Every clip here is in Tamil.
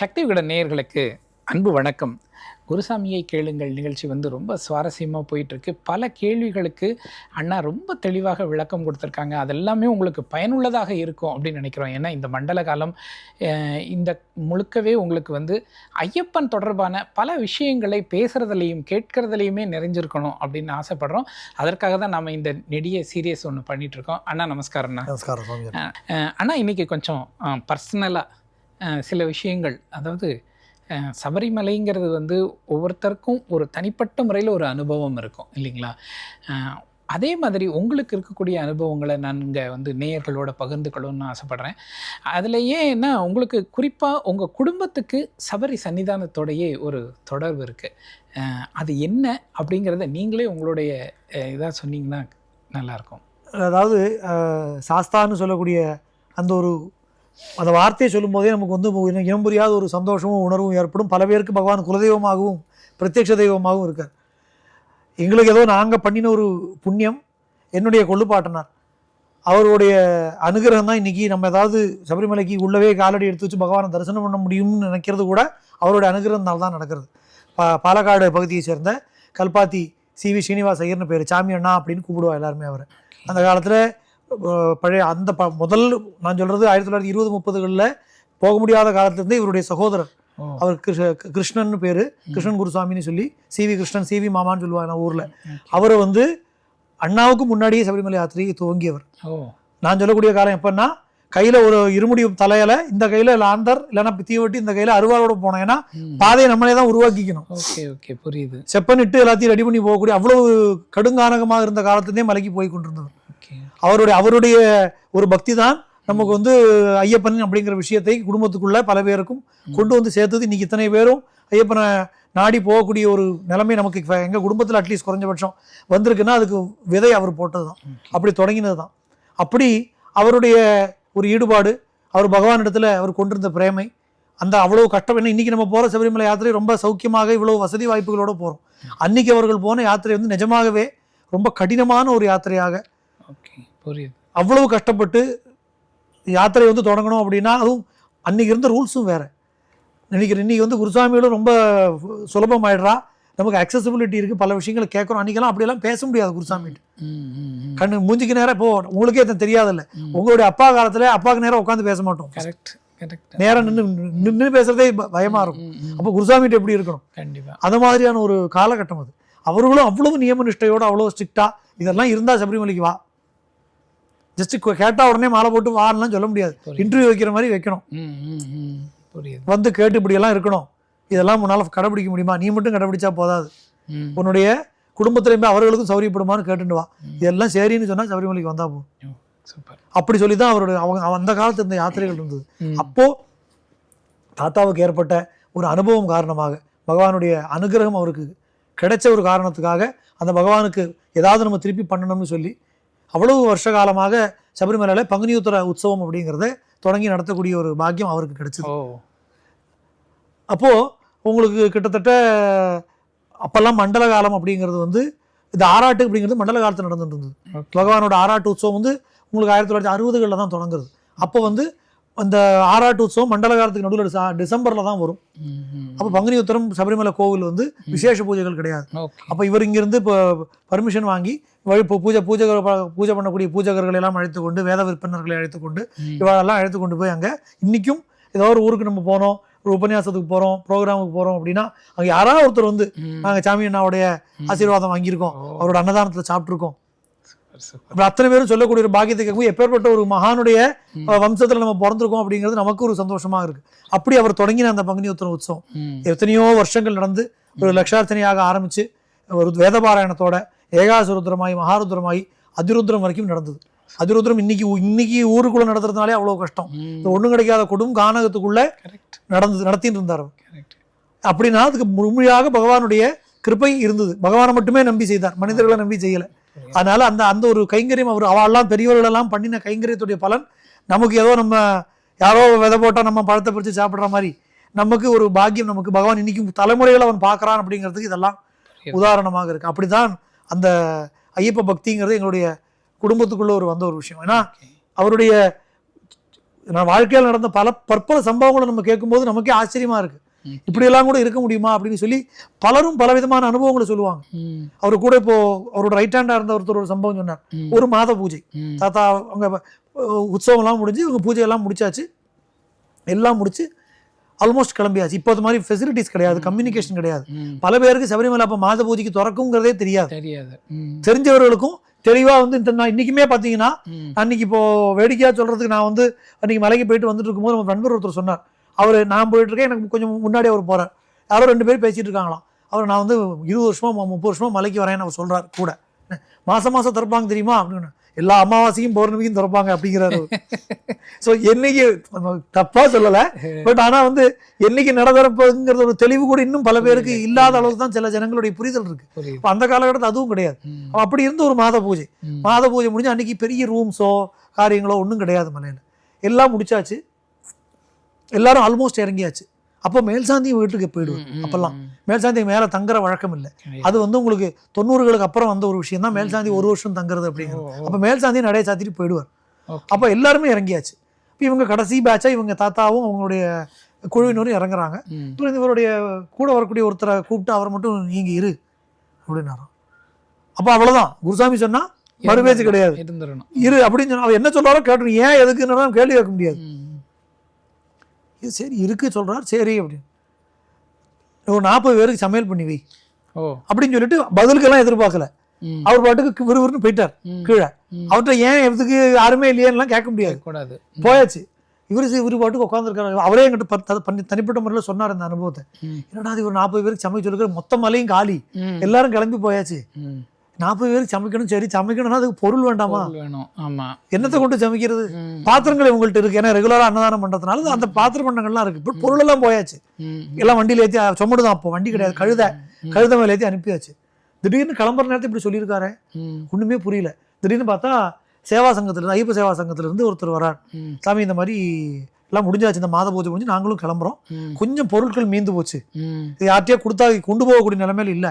சக்தி விகட நேயர்களுக்கு அன்பு வணக்கம். குருசாமியை கேளுங்கள். நிகழ்ச்சி வந்து ரொம்ப சுவாரஸ்யமாக போயிட்டுருக்கு. பல கேள்விகளுக்கு அண்ணா ரொம்ப தெளிவாக விளக்கம் கொடுத்துருக்காங்க. அதெல்லாமே உங்களுக்கு பயனுள்ளதாக இருக்கும் அப்படின்னு நினைக்கிறோம். ஏன்னா இந்த மண்டல காலம் இந்த முழுக்கவே உங்களுக்கு வந்து ஐயப்பன் தொடர்பான பல விஷயங்களை பேசுகிறதுலையும் கேட்கறதுலையுமே நிறைஞ்சிருக்கணும் அப்படின்னு ஆசைப்படுறோம். அதற்காக தான் நம்ம இந்த நெடிய சீரியஸ் ஒன்று பண்ணிகிட்ருக்கோம் அண்ணா நமஸ்காரம் அண்ணா. நமஸ்காரம் அண்ணா இன்னைக்கு கொஞ்சம் பர்சனலாக சில விஷயங்கள். அதாவது சபரிமலைங்கிறது வந்து ஒவ்வொருத்தருக்கும் ஒரு தனிப்பட்ட முறையில் ஒரு அனுபவம் இருக்கும் இல்லைங்களா? அதே மாதிரி உங்களுக்கு இருக்கக்கூடிய அனுபவங்களை நான் இங்கே வந்து நேயர்களோட பகிர்ந்துக்கணும்னு ஆசைப்பட்றேன். அதுலேயே என்ன உங்களுக்கு குறிப்பாக உங்கள் குடும்பத்துக்கு சபரி சன்னிதானத்தோடையே ஒரு தொடர்பு இருக்குது அது என்ன அப்படிங்கிறத நீங்களே உங்களுடைய இதாக சொன்னீங்கன்னா நல்லாயிருக்கும். அதாவது சாஸ்தான்னு சொல்லக்கூடிய அந்த ஒரு அந்த வார்த்தையை சொல்லும்போதே நமக்கு வந்து இனம் புரியாத ஒரு சந்தோஷமும் உணர்வும் ஏற்படும். பல பேருக்கு பகவான் குலதெய்வமாகவும் பிரத்யக்ஷ தெய்வமாகவும் இருக்கார். எங்களுக்கு ஏதோ நாங்கள் பண்ணின ஒரு புண்ணியம் என்னுடைய கொள்ளுப்பாட்டனார். அவருடைய அனுகிரகம் தான் இன்றைக்கி நம்ம ஏதாவது சபரிமலைக்கு உள்ளவே காலடி எடுத்து வச்சு பகவானை தரிசனம் பண்ண முடியும்னு நினைக்கிறது கூட அவருடைய அனுகிரகத்தினால தான் நடக்கிறது. பா பாலக்காடு பகுதியை சேர்ந்த கல்பாத்தி சி வி ஸ்ரீனிவாஸ் ஐயர்னு பேர் சாமி அண்ணா அப்படின்னு கூப்பிடுவா எல்லாருமே அவர். அந்த காலத்தில் பழைய அந்த ப முதல் நான் சொல்கிறது ஆயிரத்தி தொள்ளாயிரத்தி இருபது முப்பதுகளில் போக முடியாத காலத்துலேருந்து இவருடைய சகோதரர். அவர் கிருஷ்ண கிருஷ்ணன் பேர். கிருஷ்ணன் குருசாமின்னு சொல்லி C V Krishnan C V மாமான்னு சொல்லுவாங்க ஊரில். அவரை வந்து அண்ணாவுக்கு முன்னாடியே சபரிமலை யாத்திரையை துவங்கியவர். நான் சொல்லக்கூடிய காலம் எப்பன்னா கையில் ஒரு இருமுடி தலையில இந்த கையில் லாந்தர் இல்லைன்னா பித்தியை இந்த கையில் அருவாளோட போனோம். ஏன்னா. பாதையை நம்மளே தான் உருவாக்கிக்கணும். ஓகே ஓகே புரியுது. செப்பனிட்டு எல்லாத்தையும் ரெடி பண்ணி போகக்கூடிய அவ்வளவு கடுங்கானகமாக இருந்த காலத்துலேயே மலைக்கு போய் கொண்டிருந்தவர். ஓகே அவருடைய அவருடைய ஒரு பக்தி தான் நமக்கு வந்து ஐயப்பன் அப்படிங்கிற விஷயத்தை குடும்பத்துக்குள்ள பல பேருக்கும் கொண்டு வந்து சேர்த்தது. இன்னைக்கு இத்தனை பேரும் ஐயப்பனை நாடி போகக்கூடிய ஒரு நிலைமை நமக்கு இப்ப எங்க குடும்பத்தில் அட்லீஸ்ட் குறைஞ்சபட்சம் வந்திருக்குன்னா அதுக்கு விதை அவர் போட்டது தான் அப்படி தொடங்கினது தான் அப்படி அவருடைய ஒரு ஈடுபாடு அவர் பகவானிடத்துல அவர் கொண்டிருந்த பிரேமை அந்த அவ்வளவு கஷ்டம். என்ன இன்னைக்கு நம்ம போற சபரிமலை யாத்திரை ரொம்ப சௌக்கியமாக இவ்வளவு வசதி வாய்ப்புகளோட போறோம். அன்னைக்கு அவர்கள் போன யாத்திரை வந்து நிஜமாகவே ரொம்ப கடினமான ஒரு யாத்திரையாக புரியுது. அவ்வளவு கஷ்டப்பட்டு யாத்திரை வந்து தொடங்கணும் அப்படின்னா அதுவும் அன்னைக்கு இருந்த ரூல்ஸும் வேற. நினைக்கிறேன் இன்னைக்கு வந்து குருசாமியோட ரொம்ப சுலபமாயிடுறா. நமக்கு அக்சசிபிலிட்டி இருக்கு பல விஷயங்களை கேட்கறோம் அன்னைக்கெல்லாம் அப்படியெல்லாம் பேச முடியாது குருசாமிட்டு. கண்ணு மூஞ்சிக்கு நேரம் இப்போ உங்களுக்கே தெரியாதுல்ல. உங்களுடைய அப்பா காலத்துல அப்பாவுக்கு நேரம் உட்காந்து பேச மாட்டோம். கரெக்ட் கரெக்ட் நேரம் நின்று நின்று பேசுறதே ப- பயமா இருக்கும். அப்போ குருசாமிகிட்ட எப்படி இருக்கணும்? கண்டிப்பா. அந்த மாதிரியான ஒரு காலகட்டம் அது. அவர்களும் அவ்வளவு நியம நிஷ்டையோட அவ்வளவு ஸ்ட்ரிக்டா இதெல்லாம் இருந்தா சபரிமலைக்கு வா. ஜஸ்ட் கேட்டா உடனே மாலை போட்டு வான்லாம் சொல்ல முடியாது. இன்டர்வியூ வைக்கிற மாதிரி வைக்கணும். புரியுது வந்து கேட்டு இப்படியெல்லாம் இருக்கணும் இதெல்லாம் உன்னால கடைபிடிக்க முடியுமா நீ மட்டும் கடைபிடிச்சா போதாது. உன்னுடைய குடும்பத்திலையுமே அவர்களுக்கும் சௌரியப்படுமான்னு கேட்டுட்டு வா. இதெல்லாம் சரின்னு சொன்னா சபரிமலைக்கு வந்தா சூப்பர் அப்படி சொல்லி தான் அவருடைய அவங்க அந்த காலத்து இந்த யாத்திரைகள் இருந்தது. அப்போ தாத்தாவுக்கு ஏற்பட்ட ஒரு அனுபவம் காரணமாக பகவானுடைய அனுகிரகம் அவருக்கு கிடைச்ச ஒரு காரணத்துக்காக அந்த பகவானுக்கு ஏதாவது நம்ம திருப்பி பண்ணணும்னு சொல்லி அவ்வளவு வருஷ காலமாக சபரிமலையில பங்குனியுத்தர உற்சவம் அப்படிங்கிறத தொடங்கி நடத்தக்கூடிய ஒரு பாக்கியம் அவருக்கு கிடைச்சது. ஓ. அப்போ உங்களுக்கு கிட்டத்தட்ட அப்பெல்லாம் மண்டல காலம் அப்படிங்கிறது வந்து இந்த ஆராட்டு அப்படிங்கிறது மண்டல காலத்தில் நடந்துட்டு இருந்தது. பகவானோட ஆராட்டு உற்சவம் வந்து உங்களுக்கு ஆயிரத்தி தொள்ளாயிரத்தி அறுபதுகளில் தான் தொடங்குறது. அப்போ வந்து அந்த ஆராட்டு உற்சவம் மண்டல காலத்துக்கு நடுவில் டிசம்பரில் தான் வரும். அப்போ பங்குனி உத்தரம் சபரிமலை கோவில் வந்து விசேஷ பூஜைகள் கிடையாது. அப்போ இவர் இங்கிருந்து இப்போ பர்மிஷன் வாங்கி வழி இப்போ பூஜை பூஜை பூஜை பண்ணக்கூடிய பூஜகர்களை எல்லாம் அழைத்து கொண்டு வேத விற்பனர்களை அழைத்து கொண்டு. இவளெல்லாம் அழைத்து கொண்டு போய் அங்கே இன்றைக்கும் ஏதோ ஒரு ஊருக்கு நம்ம போனோம் ஒரு உபன்யாசத்துக்கு போகிறோம் ப்ரோக்ராமுக்கு போகிறோம் அப்படின்னா அங்கே யாராவது ஒருத்தர் வந்து. நாங்கள் சாமி அண்ணாவுடைய. ஆசீர்வாதம் வாங்கியிருக்கோம். அவரோட அன்னதானத்தில் சாப்பிட்ருக்கோம். அப்ப அத்தனை பேரும் சொல்லக்கூடிய ஒரு பாக்கியத்தை கேட்கும்போது எப்பேற்பட்ட ஒரு மகானுடைய வம்சத்துல நம்ம பிறந்திருக்கோம் அப்படிங்கிறது நமக்கு ஒரு சந்தோஷமா இருக்கு அப்படி அவர் தொடங்கின அந்த பங்குனி உத்தர உற்சவம். எத்தனையோ வருஷங்கள் நடந்து ஒரு லட்சார்த்தனையாக ஆரம்பிச்சு ஒரு வேதபாராயணத்தோட ஏகாசுருத்ரமாய் மகாருத்ரமாய் அதிருத்ரம் வரைக்கும் நடந்தது. அதிருத்ரம் இன்னைக்கு இன்னைக்கு ஊருக்குள்ள நடத்துறதுனாலே அவ்வளவு கஷ்டம். இந்த ஒண்ணும் கிடைக்காத கொடும் கானகத்துக்குள்ள கரெக்ட் நடந்து நடத்திட்டு இருந்தார் அப்படின்னா அதுக்கு முழுமையாக பகவானுடைய கிருபை இருந்தது. பகவானை மட்டுமே நம்பி செய்தார். மனிதர்களை நம்பி செய்யல. அதனால அந்த அந்த ஒரு கைங்கரியம் அவர் அவெல்லாம் பெரியவர்கள் எல்லாம் பண்ணின கைங்கரியத்துடைய பலன் நமக்கு ஏதோ நம்ம யாரோ விதை போட்டா நம்ம பழத்தை பிரித்து சாப்பிடுற மாதிரி நமக்கு ஒரு பாக்கியம் நமக்கு. பகவான் இன்னைக்கு தலைமுறைகள் அவன் பார்க்கறான் அப்படிங்கிறதுக்கு இதெல்லாம். உதாரணமாக இருக்கு. அப்படிதான் அந்த ஐயப்ப பக்திங்கிறது எங்களுடைய குடும்பத்துக்குள்ள ஒரு வந்த ஒரு விஷயம். ஏன்னா அவருடைய நான் வாழ்க்கையில் நடந்த பல பற்பல சம்பவங்களை நம்ம கேட்கும்போது நமக்கே ஆச்சரியமா இருக்கு. ம். இப்படியெல்லாம் கூட இருக்க முடியுமா அப்படின்னு சொல்லி பலரும் பலவிதமான அனுபவங்களை சொல்லுவாங்க. அவர் கூட இப்போ அவரோட ரைட் ஹேண்டா இருந்த ஒருத்தர் ஒரு சம்பவம் சொன்னார். ஒரு மாத பூஜை. தாத்தா அவங்க உற்சவம்லாம் முடிஞ்சு இவங்க பூஜையெல்லாம் முடிச்சாச்சு. எல்லாம் முடிச்சு ஆல்மோஸ்ட் கிளம்பியாச்சு. இப்போ அது மாதிரி ஃபெசிலிட்டிஸ் கிடையாது கம்யூனிகேஷன் கிடையாது. பல பேருக்கு சபரிமலை அப்போ மாத பூஜைக்கு திறக்குங்கிறதே தெரியாது. தெரியாது. தெரிஞ்சவர்களுக்கும் தெளிவா வந்து நான் இன்னைக்குமே பார்த்தீங்கன்னா ம், அன்னைக்கு இப்போ வேடிக்கையா சொல்றதுக்கு நான் வந்து அன்னைக்கு மலைக்கு போயிட்டு வந்துட்டு இருக்கும்போது நம்ம நண்பர் ஒருத்தர் சொன்னார். அவர் நான் போயிட்டு இருக்கேன் எனக்கு கொஞ்சம் முன்னாடி அவர் போறார். யாரோ ரெண்டு பேரும் பேசிட்டு இருக்காங்களாம். அவர் நான் வந்து இருபது வருஷமா முப்பது வருஷமா மலைக்கு வரேன்னு அவர் சொல்றாரு கூட. மாசம் மாசம் திறப்பாங்க தெரியுமா? அப்படின்னு. எல்லா அமாவாசையும் பௌர்ணமிக்கும் திறப்பாங்க அப்படிங்கிறாரு ஸோ என்னைக்கு நம்ம தப்பா சொல்லல பட் ஆனா வந்து என்னைக்கு நட திறப்புங்கிறது ஒரு தெளிவு கூட இன்னும் பல பேருக்கு இல்லாத அளவுக்கு தான் சில ஜனங்களுடைய புரிதல் இருக்கு. அப்ப அந்த காலகட்டத்தில் அதுவும் கிடையாது. அப்படி இருந்த ஒரு மாத பூஜை. மாத பூஜை முடிஞ்சு அன்னைக்கு பெரிய ரூம்ஸோ காரியங்களோ ஒன்றும் கிடையாது மலையில் எல்லாம் முடிச்சாச்சு. எல்லாரும் ஆல்மோஸ்ட் இறங்கியாச்சு. அப்போ மேல்சாந்தி வீட்டுக்கு போயிடுவார் ம், ம், அப்பெல்லாம். மேல்சாந்தி மேலே தங்குற வழக்கம் இல்லை. அது வந்து உங்களுக்கு தொண்ணூறுகளுக்கு அப்புறம் வந்த ஒரு விஷயம் தான் மேல்சாந்தி ஒரு வருஷம் தங்குறது அப்படிங்கிறது. அப்போ மேல்சாந்தி நடைய சாத்திட்டு போயிடுவார். அப்போ எல்லாருமே இறங்கியாச்சு. இப்போ இவங்க கடைசி பேட்சாக இவங்க தாத்தாவும் அவங்களுடைய குழுவினரும் இறங்குறாங்க. அப்புறம் இவருடைய கூட வரக்கூடிய ஒருத்தரை கூப்பிட்டு அவர் மட்டும் நீங்க இரு அப்படின்னாராம் அப்போ அவ்வளவுதான். குருசாமி சொன்னா மறுபேச்சு கிடையாது. இரு அப்படின்னு சொன்னா அவர் என்ன சொல்றாரோ கேட்டு ஏன் எதுக்குன்னு கேள்வி கேட்க முடியாது. இது சரி இருக்கு சொல்றார். சரி அப்படின்னு. ஒரு நாற்பது பேருக்கு சமையல் பண்ணி வை. ஓ. அப்படின்னு சொல்லிட்டு பதிலுக்கெல்லாம் எதிர்பார்க்கல. அவர் பாட்டுக்கு விறுவிறுன்னு போயிட்டார் கீழே. அவர்கிட்ட ஏன் எதுக்கு யாருமே இல்லையேன்னுலாம் கேட்க முடியாது. கூடாது போயாச்சு. இவரு இவரு பாட்டுக்கு உட்காந்துருக்காரு அவரே என்கிட்ட பண்ணி தனிப்பட்ட முறையில் சொன்னார் இந்த அனுபவத்தை. என்னடா இது ஒரு நாற்பது பேருக்கு சமைச்சு இருக்கிற மொத்த மலையும் காலி. எல்லாரும் கிளம்பி போயாச்சு. நாற்பது பேருக்கு சமைக்கணும் சரி சமைக்கணும்னா அதுக்கு பொருள் வேண்டாமா? வேணும். ஆமா. என்னத்தை கொண்டு சமைக்கிறது? பாத்திரங்கள் உங்கள்ட்ட இருக்கு. ஏன்னா ரெகுலரா அன்னதானம் பண்றதுனால அந்த பாத்திர பண்டங்கள்லாம் இருக்கு. இப்போ பொருள் எல்லாம் போயாச்சு. எல்லாம் வண்டியில ஏத்தி சொம்மடுதான் அப்போ. வண்டி கிடையாது. கழுத. கழுத மேல ஏத்தி அனுப்பியாச்சு. திடீர்னு கிளம்புற நேரத்தை இப்படி சொல்லியிருக்காரு. ஒண்ணுமே புரியல. திடீர்னு பார்த்தா சேவா சங்கத்துல இருந்து ஐயப்ப சேவா சங்கத்துல இருந்து ஒருத்தர் வரார் சாமி இந்த மாதிரி எல்லாம் முடிஞ்சாச்சு. இந்த மாத பூஜை முடிஞ்சு நாங்களும் கிளம்புறோம். கொஞ்சம் பொருட்கள் மீந்து போச்சு. இது யார்கிட்டயே கொடுத்தா கொண்டு போகக்கூடிய நிலைமையில இல்ல.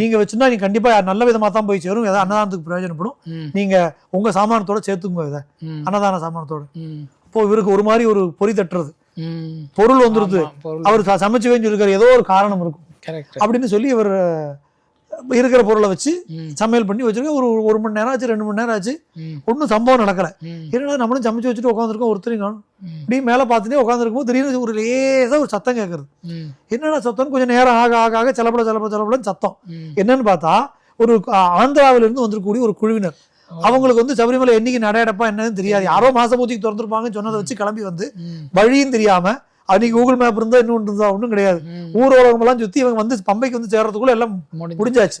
நீங்க வச்சிருந்தா நீங்க கண்டிப்பா நல்ல விதமா தான் போய் சேரும். ஏதாவது அன்னதானத்துக்கு பிரயோஜனப்படும். நீங்க உங்க சாமானத்தோட சேர்த்துங்க இதை. அன்னதான சாமானத்தோட. இப்போ இவருக்கு ஒரு மாதிரி ஒரு பொறி தட்டுறது. பொருள் வந்துருது. அவர் சமைச்சு வச்சிருக்காரு ஏதோ ஒரு காரணம் இருக்கும். அப்படின்னு சொல்லி இவர் இருக்கிற பொருளை வச்சு சமையல் பண்ணி வச்சிருக்க ஒரு ஒரு மணி நேரம் ஆச்சு ரெண்டு மணி நேரம் ஆச்சு. ஒன்றும் சம்பவம் நடக்கல. என்னடா நம்மளும் சமைச்சு வச்சுட்டு உட்காந்துருக்கோம் ஒருத்தரையும் காணும். இப்படி மேலே பார்த்துட்டே உட்காந்துருக்கும் திடீர்னு ஒரு லேசா ஒரு சத்தம் கேட்கறது என்னடா சத்தம்னு கொஞ்சம் நேரம் ஆக ஆக ஆக செலப்பட செலப்பட செலப்படன்னு சத்தம். என்னன்னு பார்த்தா ஒரு ஆ, ஆந்திராவில இருந்து வந்திருக்கக்கூடிய ஒரு குழுவினர். அவங்களுக்கு வந்து சபரிமலை என்னைக்கு நடையடப்பா என்னன்னு தெரியாது. யாரோ மாச பூஜைக்கு திறந்துருப்பாங்கன்னு சொன்னதை வச்சு கிளம்பி வந்து வழியும் தெரியாம அன்னைக்கு கூகுள் மேப் இருந்தா இன்னொன்று இருந்தா ஒன்றும் கிடையாது. ஊர் உலகமெல்லாம் சுத்தி இவங்க வந்து பம்பைக்கு வந்து சேர்றதுக்குள்ள எல்லாம் முடிஞ்சு. முடிஞ்சாச்சு.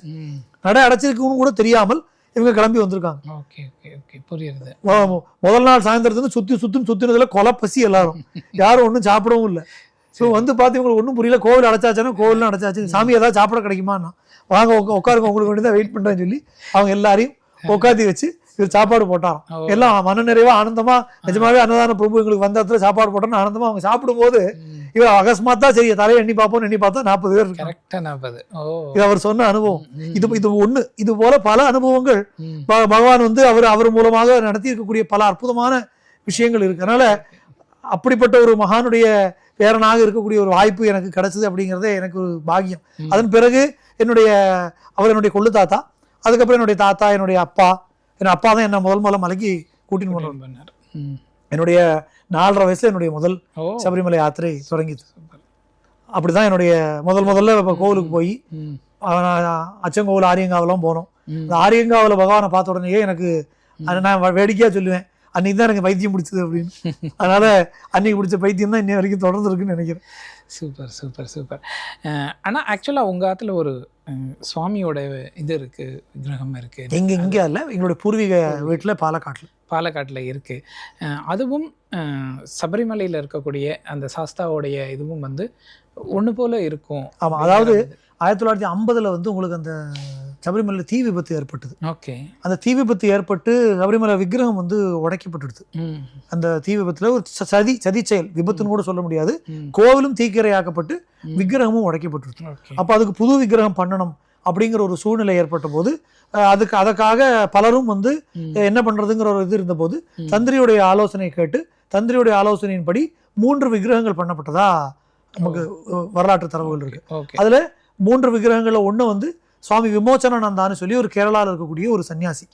நடை அடைச்சிருக்குன்னு கூட தெரியாமல் இவங்க கிளம்பி வந்திருக்காங்க. Okay okay okay. புரியுது முதல் நாள் சாயந்தரத்துல சுத்தி சுத்துன்னு சுத்தினதுல கொலை பசி எல்லாரும். யாரும் ஒன்றும் சாப்பிடவும் இல்லை. ஸோ வந்து பார்த்து இவங்களுக்கு ஒன்றும் புரியல. கோவில் அடைச்சாச்சுன்னா கோவிலும் அடைச்சாச்சு. சாமி ஏதாவது சாப்பிட கிடைக்குமான்னா வாங்க உட்கா- உட்காருங்க உங்களுக்கு வேண்டியதான் வெயிட் பண்றேன்னு சொல்லி அவங்க எல்லாரையும் உட்காத்தி வச்சு இவர் சாப்பாடு போட்டாராம் ஓ. எல்லாம் மன நிறைவா ஆனந்தமா நிஜமாவே அன்னதான பிரபு எங்களுக்கு வந்த இடத்துல சாப்பாடு போட்டோம்னு ஆனந்தமா அவங்க சாப்பிடும்போது. இவர் அகஸ்மாத்தா சரி தலையை எண்ணி பார்ப்போம் எண்ணி பார்த்தா நாற்பது பேர் கரெக்டா நாற்பது இது அவர் சொன்ன அனுபவம். இது இது ஒண்ணு. இது போல பல அனுபவங்கள் பகவான் வந்து அவர் அவர் மூலமாக நடத்தி இருக்கக்கூடிய பல அற்புதமான விஷயங்கள் இருக்கு. அதனால அப்படிப்பட்ட ஒரு மகானுடைய பேரனாக இருக்கக்கூடிய ஒரு வாய்ப்பு எனக்கு கிடைச்சது அப்படிங்கிறதே எனக்கு ஒரு பாக்கியம். ம். அதன் பிறகு என்னுடைய அவர் என்னுடைய கொள்ளு தாத்தா அதுக்கப்புறம் என்னுடைய தாத்தா என்னுடைய அப்பா என் அப்பா தான் என்ன முதல் முதல்ல மலைக்கு கூட்டின்னு போனார். பண்ணார். என்னுடைய நாலரை வயசுல என்னுடைய முதல் சபரிமலை யாத்திரை தொடங்கிது. அப்படிதான் என்னுடைய முதல் முதல்ல இப்ப கோவிலுக்கு போய் அச்சங்கோவில் ஆரியங்காவெல்லாம் போனோம். அந்த ஆரியங்காவில் பகவானை பார்த்த உடனேயே எனக்கு அது நான் வ- வேடிக்கையா சொல்லுவேன். அன்னைக்கு தான் எனக்கு பைத்தியம் பிடிச்சது அப்படின்னு. அதனால அன்னைக்கு பிடிச்ச பைத்தியம் தான் இன்னை வரைக்கும் தொடர்ந்து இருக்குன்னு நினைக்கிறேன். Super super super. அஹ், ஆனா ஆக்சுவலா உங்க ஆத்துல ஒரு சுவாமியோட இது இருக்கு விக்கிரகம் இருக்கு. எங்க இங்க இல்ல எங்களுடைய பூர்வீக வீட்டுல பாலக்காட்டுல. பாலக்காட்டில் இருக்கு. அஹ், அதுவும் சபரிமலையில இருக்கக்கூடிய அந்த சாஸ்தாவோடைய இதுவும் வந்து ஒண்ணு போல இருக்கும். ஆமா அதாவது ஆயிரத்தி தொள்ளாயிரத்தி ஐம்பதுல வந்து உங்களுக்கு அந்த சபரிமலை தீ விபத்து ஏற்பட்டது. ஓகே. அந்த தீ விபத்து ஏற்பட்டு சபரிமலை விக்கிரகம் வந்து உடைக்கப்பட்டுடுது. அந்த தீ விபத்துல ஒரு சதி சதி செயல் விபத்துன்னு கூட சொல்ல முடியாது. கோவிலும் தீக்கிரையாக்கப்பட்டு விக்கிரகமும் உடைக்கப்பட்டுருது ஓகே. அப்போ அதுக்கு புது விக்கிரகம் பண்ணணும் அப்படிங்கிற ஒரு சூழ்நிலை ஏற்பட்ட போது அதுக்கு அதற்காக பலரும் வந்து. என்ன பண்றதுங்கிற ஒரு இது இருந்தபோது. தந்திரியுடைய ஆலோசனை கேட்டு தந்திரியுடைய ஆலோசனையின்படி மூன்று விக்கிரகங்கள் பண்ணப்பட்டதா? நமக்கு வரலாற்று தரவுகள் இருக்கு. அதுல மூன்று விக்கிரகங்கள்ல ஒண்ணு வந்து சுவாமி விமோச்சனானந்தான்னு சொல்லி ஒரு கேரளால இருக்கக்கூடிய ஒரு சன்னியாசி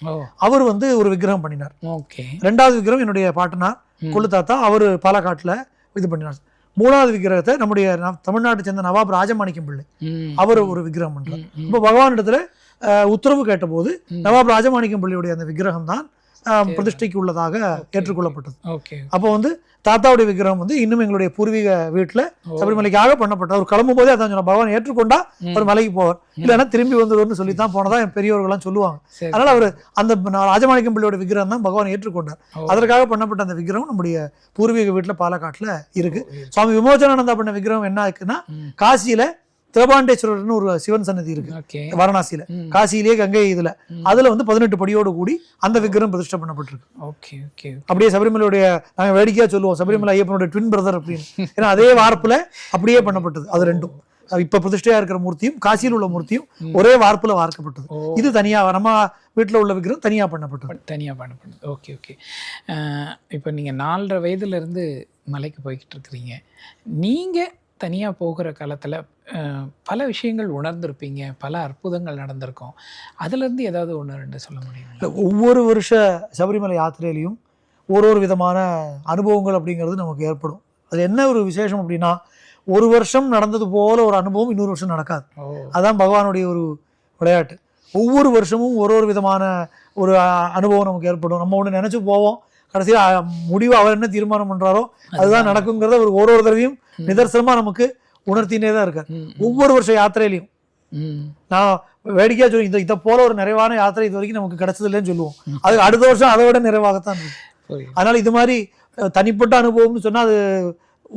அவர் வந்து ஒரு விக்கிரகம் பண்ணினார் ஓகே ரெண்டாவது விக்கிரகம் என்னுடைய பாட்டனார். கொள்ளு தாத்தா அவர் பாலக்காட்டுல இது பண்ணினார் மூணாவது விக்கிரகத்தை நம்முடைய தமிழ்நாட்டை சேர்ந்த நவாப் ராஜமாணிக்கம் பிள்ளை. அவர் ஒரு விக்கிரகம் பண்றார். இப்போ பகவானிடத்துல அஹ், உத்தரவு கேட்டபோது. நவாப் ராஜமாணிக்கம் பிள்ளையுடைய அந்த விக்கிரகம் தான். பிரதிஷ்டைக்கு உள்ளதாக ஏற்றுக்கொள்ளப்பட்டது அப்போ வந்து தாத்தாவுடைய விக்கிரகம் வந்து இன்னும் எங்களுடைய பூர்வீக வீட்டுல. சபரிமலைக்காக பண்ணப்பட்டது அவர் கிளம்பும் போதே அதான் சொன்ன பகவான் ஏற்றுக்கொண்டா. அவர் மலைக்கு போவார் இல்லைன்னா திரும்பி வந்துருவார்னு சொல்லி தான் போனதா என் பெரியவர்கள்லாம் சொல்லுவாங்க. அதனால அவர் அந்த ராஜமாணிக்கம் பிள்ளையோட விக்கிரகம் தான் பகவான் ஏற்றுக்கொண்டார். அதற்காக பண்ணப்பட்ட அந்த விக்கிரகம் நம்முடைய பூர்வீக வீட்டுல பாலக்காட்டுல இருக்கு. சுவாமி விமோச்சனானந்தா பண்ண விக்கிரகம் என்ன இருக்குன்னா. காசியில தேபாண்டேஸ்வரர்னு ஒரு சிவன் சன்னதி இருக்கு. வாரணாசியில. ம். காசியிலேயே கங்கை இதுல. அதுல வந்து பதினெட்டு படியோடு கூடி அந்த விக்கிரகம் பிரதிஷ்டை பண்ணப்பட்டிருக்கு. ஓகே ஓகே அப்படியே சபரிமலையுடைய நாங்க வேடிக்கையா சொல்லுவோம். சபரிமலை ஐயப்பனுடைய ட்வின் பிரதர் அப்படின்னு. ஏன்னா அதே வார்ப்புல அப்படியே பண்ணப்பட்டது. அது ரெண்டும். இப்ப பிரதிஷ்டையா இருக்கிற மூர்த்தியும் காசியில் உள்ள மூர்த்தியும். ஒரே வார்ப்புல வார்க்கப்பட்டது. இது தனியா நம்ம வீட்டுல உள்ள விக்கிரகம் தனியா பண்ணப்பட்டது. தனியாக பண்ணப்படுது ஓகே ஓகே. இப்போ நீங்கள் நாலரை வயதுலேருந்து மலைக்கு போய்கிட்டு இருக்கிறீங்க. நீங்கள் தனியாக போகிற காலத்தில் பல விஷயங்கள் உணர்ந்திருப்பீங்க பல அற்புதங்கள் நடந்திருக்கும். அதுலேருந்து ஏதாவது ஒன்று ரெண்டு சொல்ல முடியுங்களா இல்ல, ஒவ்வொரு வருஷ சபரிமலை யாத்திரையிலையும் ஒரு ஒரு விதமான அனுபவங்கள் அப்படிங்கிறது நமக்கு ஏற்படும். அது என்ன ஒரு விசேஷம் அப்படின்னா ஒரு வருஷம் நடந்தது போல ஒரு அனுபவம் இன்னொரு வருஷம் நடக்காது. ஓ. அதான் பகவானுடைய ஒரு விளையாட்டு. ஒவ்வொரு வருஷமும் ஒரு ஒரு விதமான ஒரு அனுபவம் நமக்கு ஏற்படும். நம்ம ஒன்று நினச்சி போவோம் கடைசியில் முடிவு அவர் என்ன தீர்மானம் பண்ணுறாரோ அதுதான் நடக்குங்கிறத ஒரு ஒரு ஒரு தடவையும். நிதர்சனமாக நமக்கு உணர்த்தினே தான் இருக்கார். ஒவ்வொரு வருஷ யாத்திரையிலையும். நான் வேடிக்கையாக சொல்லி இந்த இதை போல ஒரு நிறைவான யாத்திரை இது வரைக்கும் நமக்கு கிடைச்சது இல்லைன்னு சொல்லுவோம். அது அடுத்த வருஷம் அதை விட நிறைவாகத்தான். அதனால இது மாதிரி தனிப்பட்ட அனுபவம்னு சொன்னா அது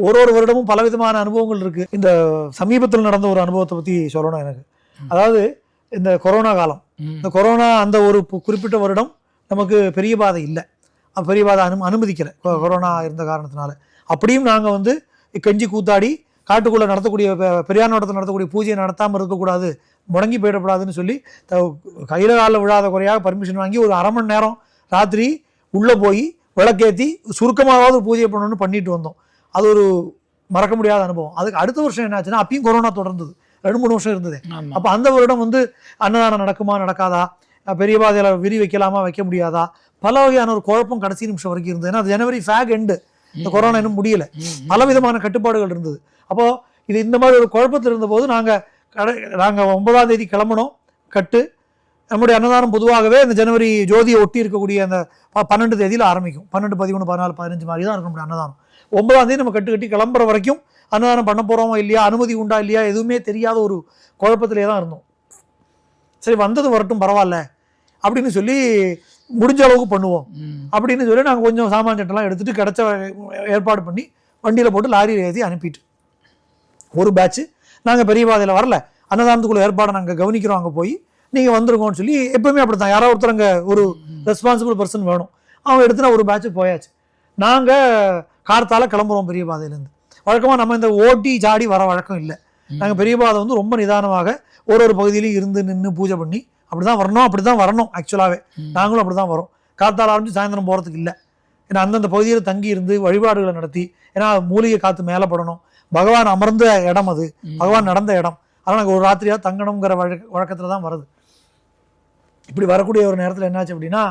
ஒரு ஒரு வருடமும் பலவிதமான அனுபவங்கள் இருக்கு. இந்த சமீபத்தில் நடந்த ஒரு அனுபவத்தை பத்தி சொல்லணும் எனக்கு. அதாவது இந்த கொரோனா காலம். இந்த கொரோனா அந்த ஒரு குறிப்பிட்ட வருடம் நமக்கு பெரிய பாதை இல்லை. அப்ப பெரிய பாதை அனு அனுமதிக்கல. கொ- கொரோனா இருந்த காரணத்தினால. அப்படியும் நாங்க வந்து கெஞ்சி கூத்தாடி காட்டுக்குள்ள நடத்தக்கூடிய பெரியார் நடத்த நடத்தக்கூடிய பூஜையை நடத்தாமல் இருக்கக்கூடாது முடங்கி போயிடக்கூடாதுன்னு சொல்லி த- கையில காலில் விழாத குறையாக பர்மிஷன் வாங்கி ஒரு அரை மணி நேரம் ராத்திரி உள்ள போய் விளக்கேத்தி சுருக்கமாவது பூஜை பண்ணணும்னு பண்ணிட்டு வந்தோம். அது ஒரு மறக்க முடியாத அனுபவம். அதுக்கு அடுத்த வருஷம் என்னாச்சுன்னா அப்பயும் கொரோனா தொடர்ந்தது. ரெண்டு மூணு வருஷம் இருந்தது. அப்போ அந்த வருடம் வந்து அன்னதானம் நடக்குமா நடக்காதா? பெரிய பாதையில விரி வைக்கலாமா வைக்க முடியாதா? பல வகையான ஒரு குழப்பம் கடைசி நிமிஷம் வரைக்கும் இருந்தது. ஏன்னா அது ஜனவரி ஃபேக் எண்டு இந்த கொரோனா இன்னும் முடியல. பல விதமான கட்டுப்பாடுகள் இருந்தது. அப்போ இது இந்த மாதிரி ஒரு குழப்பத்தில் இருந்தபோது நாங்க கடை நாங்க ஒன்பதாம் தேதி கிளம்பணும். கட்டு. நம்முடைய அன்னதானம் பொதுவாகவே இந்த ஜனவரி ஜோதியை ஒட்டி இருக்கக்கூடிய அந்த பன்னெண்டு தேதியில் ஆரம்பிக்கும். பன்னெண்டு பதிமூணு பதினாலு பதினஞ்சு மாதிரி தான் இருக்கும் அன்னதானம். ஒன்பதாம் தேதி நம்ம கட்டு கட்டி கிளம்புற வரைக்கும் அன்னதானம் பண்ண போறோமா இல்லையா அனுமதி உண்டா இல்லையா எதுவுமே தெரியாத ஒரு குழப்பத்திலே தான் இருந்தோம். சரி வந்தது வரட்டும் பரவாயில்ல. அப்படின்னு சொல்லி முடிஞ்ச அளவுக்கு பண்ணுவோம். அப்படின்னு சொல்லி நாங்கள் கொஞ்சம் சாமான் சட்டெல்லாம் எடுத்துட்டு கிடைச்ச ஏற்பாடு பண்ணி வண்டியில் போட்டு லாரியில் ஏற்றி அனுப்பிட்டு. ஒரு பேட்ச் நாங்கள் பெரிய பாதையில் வரல. அன்னதானத்துக்குள்ள ஏற்பாடை நாங்கள் கவனிக்கிறோம். அங்கே போய் நீங்கள் வந்துருங்கன்னு சொல்லி எப்பவுமே அப்படி தான் யாரோ ஒருத்தர் அங்கே ஒரு ரெஸ்பான்சிபிள் பர்சன் வேணும். அவன் எடுத்துனா ஒரு பேட்ச் போயாச்சு. நாங்கள் கார்த்தால கிளம்புறோம் பெரிய பாதையிலேருந்து. வழக்கமாக நம்ம இந்த ஓட்டி ஜாடி வர வழக்கம் இல்லை. நாங்கள் பெரிய பாதை வந்து ரொம்ப நிதானமாக ஒரு ஒரு பகுதியிலையும் இருந்து நின்று பூஜை பண்ணி அப்படி தான் வரணும் அப்படி தான் வரணும் ஆக்சுவலாகவே. நாங்களும் அப்படி தான் வரோம். காத்தால ஆரம்பிச்சு சாயந்தரம் போகிறதுக்கு இல்லை. ஏன்னா அந்தந்த பகுதியில் தங்கி இருந்து வழிபாடுகளை நடத்தி ஏன்னா மூலிகை காற்று மேலே படணும். பகவான் அமர்ந்த இடம் அது. பகவான் நடந்த இடம். அதனால் நாங்கள் ஒரு ராத்திரியாக தங்கணுங்கிற வழக்க வழக்கத்தில் தான் வருது. இப்படி வரக்கூடிய ஒரு நேரத்தில் என்னாச்சு அப்படின்னா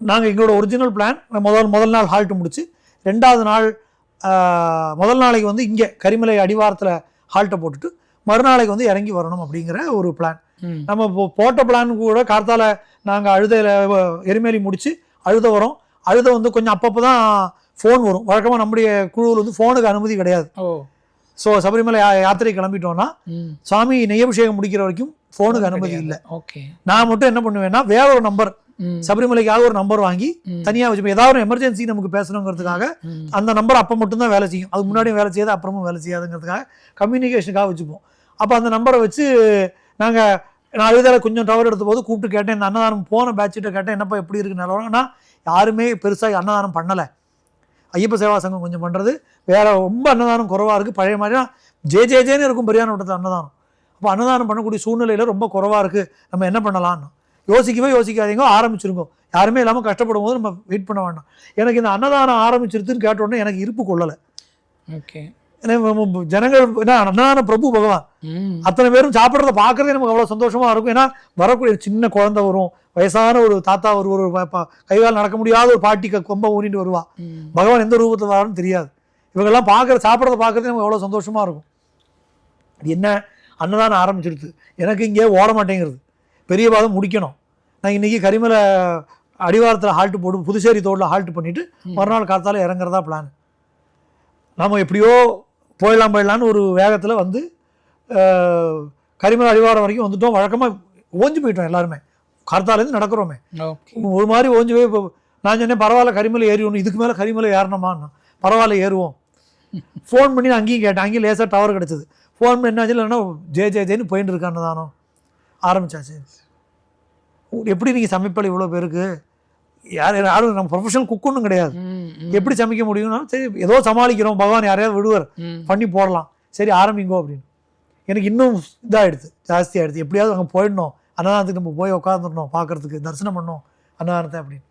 நாங்கள் எங்களோட ஒரிஜினல் பிளான் முதல் முதல் நாள் ஹால்ட்டு முடிச்சு ரெண்டாவது நாள் முதல் நாளைக்கு வந்து இங்கே கரிமலை அடிவாரத்தில் ஹால்ட்டை போட்டுட்டு மறுநாளைக்கு வந்து இறங்கி வரணும் அப்படிங்கிற ஒரு பிளான். நம்ம போட்ட பிளான் கூட கார்த்தால நாங்கள் அழுதையில் எருமேலி முடிச்சு அழுத வரோம். அழுத வந்து கொஞ்சம் அப்பப்போ தான் ஃபோன் வரும். வழக்கமாக நம்முடைய குழுவில் வந்து ஃபோனுக்கு அனுமதி கிடையாது. ஸோ சபரிமலை யாத்திரை கிளம்பிட்டோம்னா. சாமி நெய்யபிஷேகம் முடிக்கிற வரைக்கும் ஃபோனுக்கு அனுமதி. இல்லை. ஓகே. நான் மட்டும் என்ன பண்ணுவேன்னா வேற ஒரு நம்பர் சபரிமலைக்காக ஒரு நம்பர் வாங்கி தனியாக வச்சுப்போம் ஏதாவது ஒரு எமர்ஜென்சி நமக்கு பேசணுங்கிறதுக்காக. அந்த நம்பர் அப்போ மட்டும்தான் வேலை செய்யும். அது முன்னாடியும் வேலை செய்யாது அப்புறமும் வேலை செய்யாதுங்கிறதுக்காக கம்யூனிகேஷனுக்காக வச்சுப்போம். அப்போ அந்த நம்பரை வச்சு நாங்கள் நான் அழுதால கொஞ்சம் டவர் எடுத்த போது கூப்பிட்டு கேட்டேன் இந்த அன்னதானம் போன பேட்சிட்ட கேட்டேன் என்னப்பா எப்படி இருக்கு ஆனால் யாருமே பெருசாக அன்னதானம் பண்ணலை. ஐயப்ப சேவா சங்கம் கொஞ்சம் பண்ணுறது வேற ரொம்ப அன்னதானம் குறவாக இருக்குது பழைய மாதிரினா ஜே ஜே ஜேன்னு இருக்கும் பெரியான விட்டத்தில் அன்னதானம். அப்போ அன்னதானம் பண்ணக்கூடிய சூழ்நிலையில் ரொம்ப குறவாக இருக்குது நம்ம என்ன பண்ணலாம்னு. யோசிக்கவே யோசிக்காதீங்க ஆரம்பிச்சிருக்கோம் யாருமே இல்லாமல் கஷ்டப்படும் போது நம்ம வெயிட் பண்ண வேண்டாம். எனக்கு இந்த அன்னதானம் ஆரம்பிச்சிருதுன்னு கேட்டோடனே எனக்கு இருப்பு கொள்ளலை. ஓகே. ஜனங்கள் என்ன அன்னதான பிரபு பகவான். அத்தனை பேரும் சாப்பிட்றத பார்க்கறதே நமக்கு அவ்வளோ சந்தோஷமா இருக்கும். ஏன்னா வரக்கூடிய சின்ன குழந்தை வரும். வயசான ஒரு தாத்தா ஒரு ஒரு கைகால் நடக்க முடியாத ஒரு பாட்டி கொம்ப ஊனிட்டு வருவா. ம். பகவான் எந்த ரூபத்தில் வரான்னு தெரியாது. இவங்கெல்லாம் பார்க்குற சாப்பிட்றத பார்க்கறதே நமக்கு அவ்வளோ சந்தோஷமா இருக்கும். என்ன? அன்னதானம் ஆரம்பிச்சிடுது எனக்கு இங்கே ஓட மாட்டேங்கிறது. பெரிய பாதம் முடிக்கணும். நான் இன்னைக்கு கரிமலை அடிவாரத்தில் ஹால்ட் போட்டு புதுச்சேரி தோட்டில் ஹால்ட் பண்ணிட்டு மறுநாள் காத்தால இறங்குறதா பிளான் நம்ம எப்படியோ போயிடலாம் போயிடலான்னு ஒரு வேகத்தில் வந்து கரிமலை அடிவாரம் வரைக்கும் வந்துட்டோம். வழக்கமாக ஓஞ்சு போயிட்டோம் எல்லாருமே. கார்த்தாலேருந்து நடக்கிறோமே. ஒரு மாதிரி ஓஞ்சு போய் இப்போ நான் சொன்னேன் பரவாயில்ல கரிமலை ஏறி ஒன்று இதுக்கு மேலே கரிமலை ஏறணுமான்னா பரவாயில்ல ஏறுவோம். ஃபோன் பண்ணி நான் அங்கேயும் கேட்டேன். அங்கேயும் லேசாக டவர் கிடச்சிது. ஃபோன் பண்ணி என்னாச்சு இல்லைன்னா ஜே ஜே ஜேன்னு போயிட்டு இருக்கான்னு தானோ ஆரம்பிச்சாச்சு. எப்படி நீங்கள் சமைப்பல் இவ்வளோ பேருக்கு? யார் யாரும் நம்ம ப்ரொஃபஷனல் குக்குன்னு கிடையாது. எப்படி சமைக்க முடியும்னா சரி ஏதோ சமாளிக்கிறோம் பகவான் யாரையாவது விடுவார். பண்ணி போடலாம். சரி ஆரம்பிங்கோ அப்படின்னு. எனக்கு இன்னும் இதாகிடுது ஜாஸ்தி ஆகிடுது எப்படியாவது அங்கே போயிடணும். அன்னதானத்துக்கு நம்ம போய் உட்காந்துடணும் பார்க்கறதுக்கு தரிசனம் பண்ணோம் அன்னதானத்தை அப்படின்னு.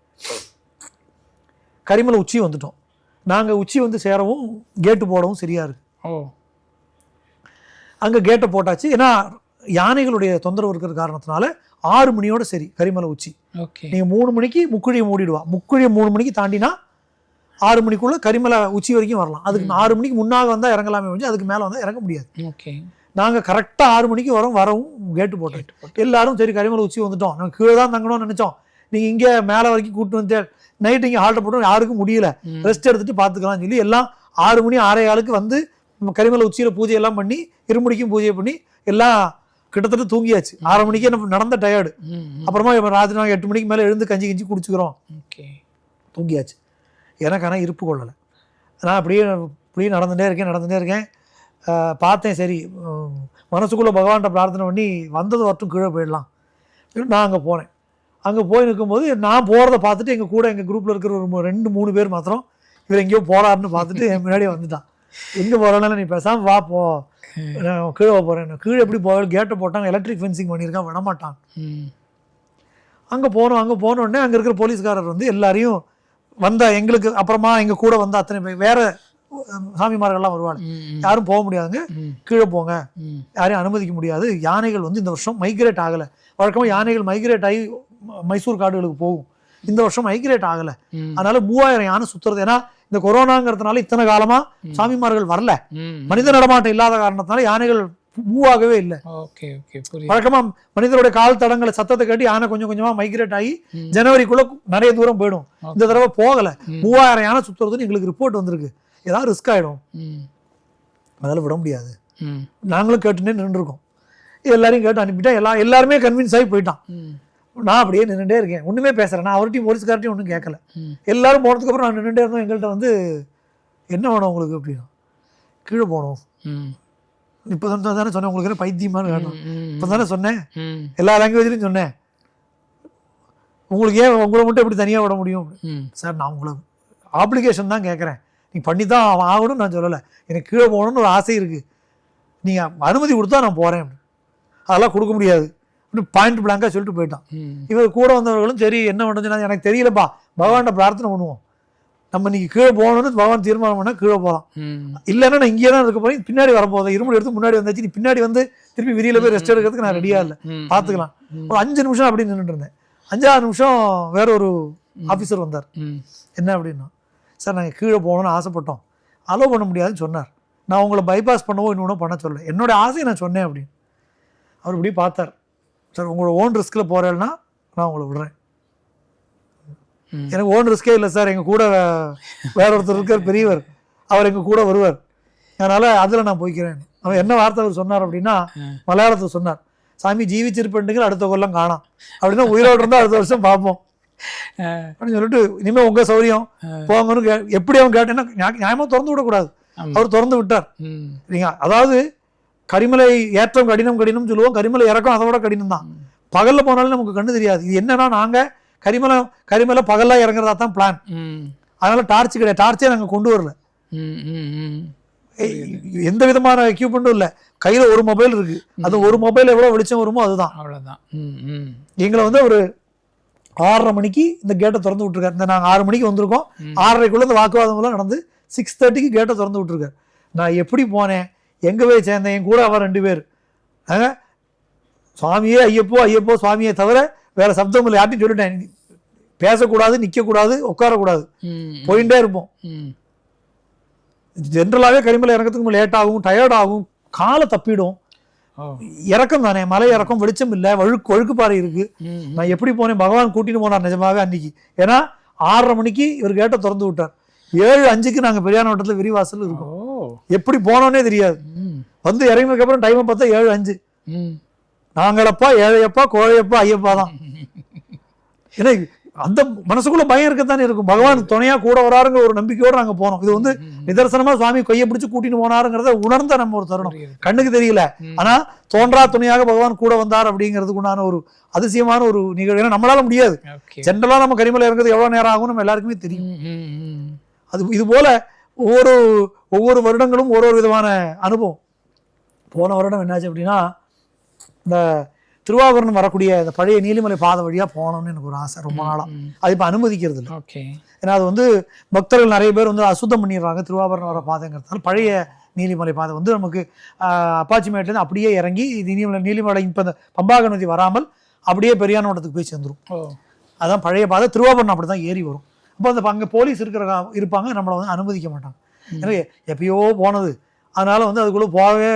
கரிமலை உச்சி வந்துட்டோம். நாங்கள் உச்சி வந்து சேரவும் கேட்டு போடவும் சரியா இருக்கு. ஓ. அங்கே கேட்டை போட்டாச்சு. ஏன்னா யானைகளுடைய தொந்தரவு இருக்கிற காரணத்தினால ஆறு மணியோட சரி கரிமலை உச்சி. ஓகே. நீங்கள் மூணு மணிக்கு முக்குழியை மூடிடுவா. முக்குழியை மூணு மணிக்கு தாண்டினா ஆறு மணிக்குள்ள கரிமலை உச்சி வரைக்கும் வரலாம். அதுக்கு ஆறு மணிக்கு முன்னாக வந்தால் இறங்கலாமே ஒழிஞ்சு அதுக்கு மேலே வந்தால் இறங்க முடியாது. ஓகே. நாங்கள் கரெக்டாக ஆறு மணிக்கு வரோம் வரவும் கேட்டு போட்டோம் எல்லாரும் சரி கரிமலை உச்சி வந்துட்டோம். நாங்கள் கீழே தான் தங்கணும்னு நினச்சோம். நீங்கள் இங்கே மேலே வரைக்கும் கூட்டு வந்து நைட் இங்கே ஹால்ட்டை போட்டோம் யாருக்கும் முடியல. ரெஸ்ட் எடுத்துட்டு பார்த்துக்கலாம்னு சொல்லி எல்லாம் ஆறு மணி ஆறே ஆளுக்கு வந்து கரிமலை உச்சியில் பூஜை எல்லாம் பண்ணி இருமுடிக்கும் பூஜை பண்ணி எல்லாம் கிட்டத்தட்ட தூங்கியாச்சு. ஆறு மணிக்கே நம்ம நடந்த டயர்டு. அப்புறமா இப்போ ராத்திரி நாங்கள் எட்டு மணிக்கு மேலே எழுந்து கஞ்சி கஞ்சி குடிச்சுக்கிறோம். ஓகே. தூங்கியாச்சு. எனக்கு ஆனால் இருப்பு கொள்ளலை. நான் அப்படியே அப்படியே நடந்துகிட்டே இருக்கேன் நடந்துகிட்டே இருக்கேன். பார்த்தேன் சரி மனசுக்குள்ளே பகவான்கிட்ட பிரார்த்தனை பண்ணி வந்தது வரட்டும் கீழே போயிடலாம். நான் அங்கே போனேன். அங்கே போய் நிற்கும்போது நான் போகிறத பார்த்துட்டு எங்கள் கூட எங்கள் குரூப்பில் இருக்கிற ஒரு ரெண்டு மூணு பேர் மாத்திரம் இவர் எங்கேயோ போகிறாருன்னு பார்த்துட்டு என் முன்னாடியே வந்துட்டான். எங்கே போகிறனால நீ பேசாமல் வா போ. நான் கீழே போகிறேன் கீழே எப்படி போக கேட்டை போட்டாங்க எலக்ட்ரிக் ஃபென்சிங் பண்ணியிருக்கான். விடமாட்டான். அங்கே போனோம் அங்கே போன உடனே அங்கே இருக்கிற போலீஸ்காரர் வந்து எல்லாரையும் வந்த எங்களுக்கு அப்புறமா எங்கள் கூட வந்த அத்தனை பேர் வேற சாமிமார்கள்லாம் வருவாங்க. யாரும் போக முடியாதுங்க. கீழே போங்க. யாரையும் அனுமதிக்க முடியாது. யானைகள் வந்து இந்த வருஷம் மைக்ரேட் ஆகலை. வழக்கமாக யானைகள் மைக்ரேட் ஆகி மைசூர் காடுகளுக்கு போகும். இந்த வருஷம் மைக்ரேட் ஆகலை. அதனால மூவாயிரம் யானை சுத்துறது. ஏன்னா இந்த கொரோனாங்கிறதுனால இத்தனை காலமா சாமிமார்கள் வரல. மனித நடமாட்டம் இல்லாத காரணத்தினால யானைகள் மூவாகவே இல்லை. வழக்கமா மனிதருடைய கால் தடங்களை சத்தத்தை கட்டி யானை கொஞ்சம் கொஞ்சமா மைக்ரேட் ஆகி. ஜனவரிக்குள்ள நிறைய தூரம் போயிடும். இந்த தடவை போகல. மூவாயிரம் யானை சுத்துறதுன்னு எங்களுக்கு ரிப்போர்ட் வந்திருக்கு. ஏதாவது ரிஸ்க் ஆயிடும். ம். அதெல்லாம் விட முடியாது. நாங்களும் கேட்டுனே நின்றுருக்கோம். எல்லாரையும் கேட்டு அனுப்பிட்டா எல்லா எல்லாருமே கன்வின்ஸ் ஆகி போயிட்டான். நான் அப்படியே நின்றுட்டே இருக்கேன். ஒண்ணுமே பேசுறேன் நான் அவர்கிட்டையும் போலீஸ்கார்ட்டையும் ஒன்றும் கேட்கல எல்லாரும் போனதுக்கு அப்புறம் நான் நின்றுட்டே இருந்தோம் எங்கள்கிட்ட வந்து என்ன வேணும் உங்களுக்கு? அப்படின்னா கீழே போகணும். ம். இப்போ தான் தானே சொன்னேன் உங்களுக்கு என்ன பைத்தியமானு வேணும்? இப்போ தானே சொன்னேன். எல்லா லாங்குவேஜ்லையும் சொன்னேன். உங்களுக்கு ஏன் உங்களை மட்டும் எப்படி தனியாக விட முடியும்? சார் நான் உங்களை ஆப்ளிகேஷன் தான் கேட்குறேன் நீ பண்ணி தான் அவன் ஆகணும்னு நான் சொல்லலை. எனக்கு கீழே போகணும்னு ஒரு ஆசை இருக்குது நீங்கள் அனுமதி கொடுத்தா நான் போகிறேன் அதெல்லாம் கொடுக்க முடியாது. பாயிண்ட் பிளாங்காக சொல்லிட்டு போயிட்டான். இவர் கூட வந்தவர்களும் சரி என்ன பண்ணுறது எனக்கு தெரியலப்பா. பகவான்கிட்ட பிரார்த்தனை பண்ணுவோம். நம்ம இன்னைக்கு கீழே போகணும்னு பகவான் தீர்மானம் பண்ணால் கீழே போகலாம் இல்லைன்னா நான் இங்கே தான் இருக்க போகிறேன் பின்னாடி வரப்போகுது. இருமுடி எடுத்து முன்னாடி வந்தாச்சு நீ பின்னாடி வந்து திருப்பி விரியில போய் ரெஸ்ட் எடுக்கிறதுக்கு நான் ரெடியாக இல்லை. பார்த்துக்கலாம். ஒரு அஞ்சு நிமிஷம் அப்படி நின்றுட்டு இருந்தேன். அஞ்சாறு நிமிஷம் வேற ஒரு ஆஃபீஸர் வந்தார். என்ன அப்படின்னா சார் நாங்கள் கீழே போகணும்னு ஆசைப்பட்டோம். அலோவ் பண்ண முடியாதுன்னு சொன்னார். நான் உங்களை பைபாஸ் பண்ணவோ இன்னொன்றும் பண்ண சொல்லல. என்னோட ஆசையை நான் சொன்னேன் அப்படின்னு. அவர் இப்படி பார்த்தார். சார் உங்களோட ஓன் ரிஸ்கில் போகிறேன்னா நான் உங்களை விடுறேன். எனக்கு ஓன் ரிஸ்கே இல்லை சார். எங்கள் கூட வேற ஒருத்தர் இருக்கார் பெரியவர். அவர் எங்கள் கூட வருவார். அதனால் அதில் நான் போய்க்கிறேன். அவர் என்ன வார்த்தை அவர் சொன்னார் அப்படின்னா. மலையாளத்தில் சொன்னார். சாமி ஜீவிச்சிருப்பேன்ட்டுங்க அடுத்த கொல்லம் காணாம். அப்படின்னா உயிரோடு இருந்தால் அடுத்த வருஷம் பார்ப்போம். அப்படின்னு சொல்லிட்டு இனிமேல் உங்கள் சௌரியம். போங்கன்னு கே எப்படி அவன் கேட்டேன்னா நியா- நியாயமா திறந்து விடக்கூடாது. அவர் திறந்து விட்டார். நீங்க அதாவது கரிமலை ஏற்றம் கடினம் கடினம் சொல்லுவோம். கரிமலை இறக்கம் அதை விட கடினம் தான் பகல்ல போனாலும் நமக்கு கண்ணு தெரியாது. இது என்னன்னா நாங்க கரிமலை கரிமலை பகல்ல இறங்குறதா தான் பிளான் ம். அதனால டார்ச் கிடையாது. டார்ச்சே நாங்க கொண்டு வரல. எந்த விதமான எக்யூப்மெண்ட்டும் இல்லை. கையில் ஒரு மொபைல் இருக்கு. அது ஒரு மொபைல் எவ்வளோ வெளிச்சம் வருமோ அதுதான். அவ்வளோதான் எங்களை வந்து ஒரு ஆறரை மணிக்கு இந்த கேட்டை திறந்து விட்டுருக்காரு. இந்த நாங்கள் ஆறு மணிக்கு வந்திருக்கோம். ஆறரைக்குள்ள இந்த வாக்குவாதம்லாம் நடந்து சிக்ஸ் தேர்ட்டிக்கு கேட்டை திறந்து விட்டுருக்காரு. நான் எப்படி போனேன்? எங்கே போய் சேர்ந்தேன் என் கூட அவன் ரெண்டு பேர். சுவாமியே ஐயப்போ ஐயப்போ சுவாமியை தவிர வேற சப்தம் இல்லை. யார்ட்டையும் சொல்லிட்டேன். பேசக்கூடாது நிற்கக்கூடாது உட்காரக்கூடாது. போயிட்டே இருப்போம். ஜென்ரலாகவே கரிமலை இறக்கத்துக்கு லேட் ஆகும் டயர்ட் ஆகும். காலை தப்பிடும். இறக்கம் தானே. மலை இறக்கம் வெளிச்சம் இல்லை. வழுக்கு வழுக்குப்பாறை இருக்கு. ம் நான் எப்படி போனேன்? பகவான் கூட்டிட்டு போனார் நிஜமாவே அன்னைக்கு. ஏன்னா ஆறரை மணிக்கு இவர் கேட்டை திறந்து விட்டார். ஏழு அஞ்சுக்கு நாங்கள் பெரியான வட்டத்தில் விரிவாசல் இருக்கோம். எப்படி போனோன்னே தெரியாது. வந்து இறங்கினதுக்கு அப்புறம் டைமை பார்த்தா ஏழு அஞ்சு. நாங்களப்பா ஏழையப்பா கோழையப்பா ஐயப்பா தான். ஏன்னா அந்த மனசுக்குள்ள பயம் இருக்கத்தானே இருக்கும். பகவான் துணையா கூட வராருங்கிற ஒரு நம்பிக்கையோட நாங்க போனோம். இது வந்து நிதர்சனமா சுவாமி கையை பிடிச்சு கூட்டிட்டு போனாருங்கிறத உணர்ந்த நம்ம ஒரு தருணம். கண்ணுக்கு தெரியல. ம். ஆனா தோன்றா துணையாக பகவான் கூட வந்தார் அப்படிங்கிறதுக்கு உண்டான ஒரு அதிசயமான ஒரு நிகழ்வு. ஏன்னா நம்மளால முடியாது. ஜென்ரலா நம்ம கரிமலை இறங்குறது எவ்வளவு நேரம் ஆகும் நம்ம எல்லாருக்குமே தெரியும். அது இது போல ஒவ்வொரு ஒவ்வொரு வருடங்களும் ஒரு ஒரு விதமான அனுபவம். போன வருடம் என்னாச்சு அப்படின்னா இந்த திருவாபரணம் வரக்கூடிய இந்த பழைய நீலிமலை பாதை வழியா போகணும்னு எனக்கு ஒரு ஆசை ரொம்ப நாளா. ம். அது இப்போ அனுமதிக்கிறது இல்லை. ஓகே. ஏன்னா அது வந்து பக்தர்கள் நிறைய பேர் வந்து அசுத்தம் பண்ணிடுறாங்க திருவாபரணம் வர பாதைங்கிறதுனால. பழைய நீலிமலை பாதை வந்து நமக்கு அப்பாச்சிமேட்லேருந்து அப்படியே இறங்கி நீலிமலை நீலிமலை இப்போ இந்த பம்பாக நதி வராமல் அப்படியே பெரியானோட்டத்துக்கு போய் சேர்ந்துரும். ஓ. அதான் பழைய பாதை. திருவாபரணம் அப்படி தான் ஏறி வரும். அப்போ அந்த அங்கே போலீஸ் இருக்கிற இருப்பாங்க நம்மளை வந்து அனுமதிக்க மாட்டாங்க. எப்பயோ போனது. அதனால வந்து அதுக்குள்ளே போகவே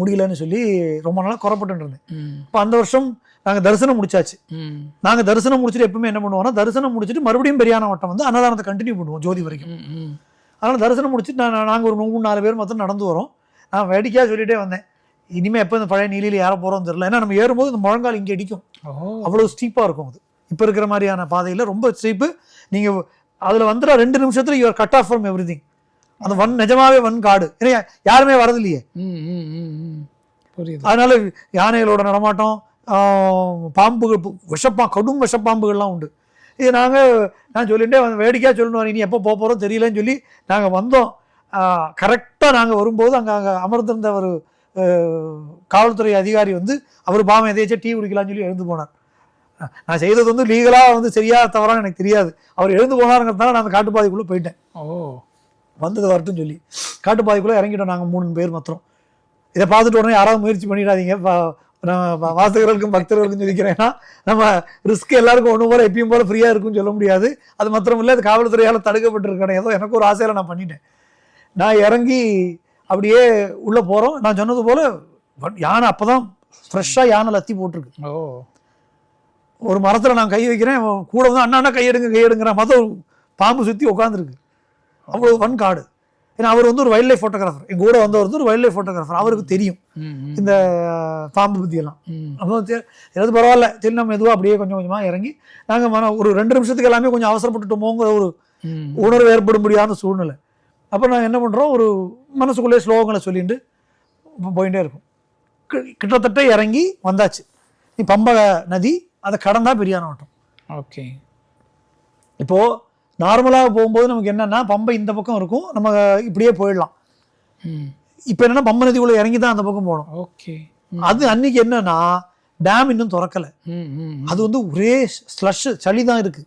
முடியலன்னு சொல்லி ரொம்ப நாளாக குறப்பட்டு இருந்தேன். இப்போ அந்த வருஷம் நாங்கள் தரிசனம் முடிச்சாச்சு. நாங்கள் தரிசனம் முடிச்சுட்டு எப்பவுமே என்ன பண்ணுவோம்னா தரிசனம் முடிச்சுட்டு மறுபடியும் பெரியான வட்டம் வந்து அன்னதானத்தை கண்டினியூ பண்ணுவோம் ஜோதி வரைக்கும். அதனால் தரிசனம் முடிச்சுட்டு நான் நாங்கள் ஒரு மூணு நாலு பேர் மொத்தம் நடந்து வரோம். நான் வேடிக்கையாக சொல்லிட்டே வந்தேன். இனிமேல் எப்போ இந்த பழைய நீலியில் ஏற போகிறோம்னு தெரியல. ஏன்னா நம்ம ஏறும்போது இந்த முழங்கால் இங்கே அடிக்கும். அவ்வளோ ஸ்டீப்பாக இருக்கும் அது. இப்போ இருக்கிற மாதிரியான பாதையில் ரொம்ப ஸ்டீப்பு நீங்கள் அதில் வந்துட ரெண்டு நிமிஷத்தில் your cut off from every அந்த வன் நிஜமாவே வன் காடு. ஏன்னா யாருமே ம் புரியுது. அதனால யானைகளோட நடமாட்டம் பாம்புகள் விஷப்பா கடும் விஷப்பாம்புகள்லாம் உண்டு. இது நாங்கள் நான் சொல்லிட்டே வந்து வேடிக்கையாக சொல்லணும். இனி எப்போ போக போகிறோம் தெரியலன்னு சொல்லி நாங்கள் வந்தோம். கரெக்டாக நாங்கள் வரும்போது அங்கே அங்கே அமர்ந்திருந்த ஒரு காவல்துறை அதிகாரி வந்து அவர் பாவம் எதையாச்சும் டீ குடிக்கலாம்னு சொல்லி எழுந்து போனார். நான் செய்தது வந்து லீகலாக வந்து சரியா தவறான்னு எனக்கு தெரியாது. அவர் எழுந்து போனாருங்கிறதுனால நான் அந்த காட்டுப்பாதைக்குள்ளே போயிட்டேன். ஓ. வந்தது வரட்டும் சொல்லி. காட்டுப்பாதைக்குள்ளே இறங்கிட்டோம் நாங்கள் மூணு பேர் மாத்திரம். இதை பார்த்துட்டு உடனே யாராவது முயற்சி பண்ணிடாதீங்க. நம்ம வாசகர்களுக்கும் பக்தர்களுக்கும் சொல்லிக்கிறேன்னா நம்ம ரிஸ்க் எல்லாருக்கும் ஒன்று போல எப்பயும் போல ஃப்ரீயாக இருக்கும்னு சொல்ல முடியாது. அது மாத்திரம் இல்லை அது காவல்துறையால் தடுக்கப்பட்டிருக்கேன் ஏதோ எனக்கு ஒரு ஆசையில் நான் பண்ணிட்டேன். நான் இறங்கி அப்படியே உள்ளே போகிறோம் நான் சொன்னது போல் யானை அப்போ தான் ஃப்ரெஷ்ஷாக யானை லத்தி போட்டிருக்கு. ஓ. ஒரு மரத்தில் நான் கை வைக்கிறேன் கூட வந்து அண்ணா அண்ணா கையெடுங்க கையெடுங்கிற மொத்தம் பாம்பு சுற்றி உட்காந்துருக்கு அவ்வளோ வன் காடு ஏன்னா அவர் வந்து ஒரு வைல்ட் லைஃப் ஃபோட்டோகிராஃபர் எங்கள் கூட வந்தவர் வந்து ஒரு வைல்ட் லைஃப் ஃபோட்டோகிராஃபர் அவருக்கு தெரியும் இந்த பாம்பு பற்றியெல்லாம் அப்போ எதாவது பரவாயில்ல. சரி நம்ம மெதுவாக அப்படியே கொஞ்சம் கொஞ்சமாக இறங்கி நாங்கள் மன ஒரு ரெண்டு நிமிஷத்துக்கு எல்லாமே கொஞ்சம் அவசரப்பட்டுட்டோமோங்கிற ஒரு உணர்வு ஏற்பட முடியாத சூழ்நிலை. அப்போ நாங்கள் என்ன பண்ணுறோம் ஒரு மனசுக்குள்ளே ஸ்லோகங்களை சொல்லிட்டு போயிட்டே இருக்கும். கி- கிட்டத்தட்ட இறங்கி வந்தாச்சு. நீ பம்பக நதி அதை கடந்தா பெரியான வட்டம் ஓகே. இப்போது நார்மலாக போகும்போது நமக்கு என்னன்னா பம்பை இந்த பக்கம் இருக்கும் நம்ம இப்படியே போயிடலாம். இப்போ என்னன்னா பம்பை நதிக்குள்ளே இறங்கி தான் அந்த பக்கம் போகணும். ஓகே. அது அன்னைக்கு என்னன்னா டேம் இன்னும் திறக்கல. அது வந்து ஒரே ஸ்லஷ் சளி தான் இருக்கு.